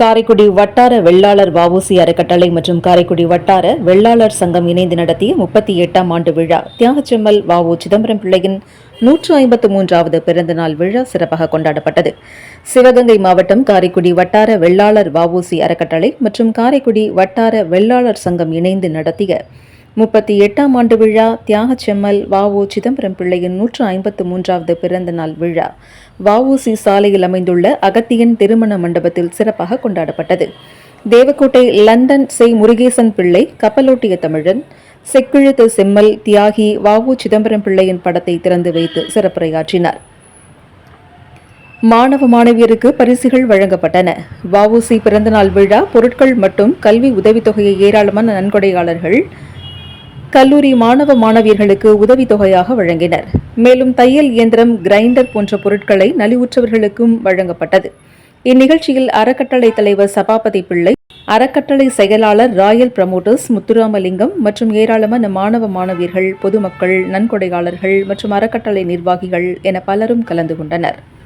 காரைக்குடி வட்டார வெள்ளாளர் வஉசி அறக்கட்டளை மற்றும் காரைக்குடி வட்டார வெள்ளாளர் சங்கம் இணைந்து நடத்திய முப்பத்தி எட்டாம் ஆண்டு விழா. தியாகச்செம்மல் வாவு சிதம்பரம் பிள்ளையின் நூற்று ஐம்பத்து மூன்றாவது பிறந்தநாள் விழா சிறப்பாக கொண்டாடப்பட்டது. சிவகங்கை மாவட்டம் காரைக்குடி வட்டார வெள்ளாளர் வஉசி அறக்கட்டளை மற்றும் காரைக்குடி வட்டார வெள்ளாளர் சங்கம் இணைந்து நடத்திய முப்பத்தி எட்டாம் ஆண்டு விழா தியாகச்செம்மல் வஉ சிதம்பரம் பிள்ளையின் நூற்று ஐம்பத்து மூன்றாவது பிறந்த நாள் விழா. வஉசி சாலையில் அமைந்துள்ள அகத்தியன் திருமண மண்டபத்தில் சிறப்பாக கொண்டாடப்பட்டது. தேவக்கோட்டை லண்டன் செய் முருகேசன் பிள்ளை கப்பலோட்டிய தமிழன் செக்கிழுத்து செம்மல் தியாகி வஉ சிதம்பரம் பிள்ளையின் படத்தை திறந்து வைத்து சிறப்புரையாற்றினார். மாணவ மாணவியருக்கு பரிசுகள் வழங்கப்பட்டன. வஉசி பிறந்தநாள் விழா பொருட்கள் மற்றும் கல்வி உதவித்தொகையை ஏராளமான நன்கொடையாளர்கள் கல்லூரி மாணவ மாணவியர்களுக்கு உதவித்தொகையாக வழங்கினர். மேலும் தையல் இயந்திரம் கிரைண்டர் போன்ற பொருட்களை நலிவுற்றவர்களுக்கும் வழங்கப்பட்டது. இந்நிகழ்ச்சியில் அறக்கட்டளை தலைவர் சபாபதி பிள்ளை அறக்கட்டளை செயலாளர் ராயல் பிரமோட்டர்ஸ் முத்துராமலிங்கம் மற்றும் ஏராளமான மாணவ மாணவியர்கள் பொதுமக்கள் நன்கொடையாளர்கள் மற்றும் அறக்கட்டளை நிர்வாகிகள் என பலரும் கலந்து கொண்டனர்.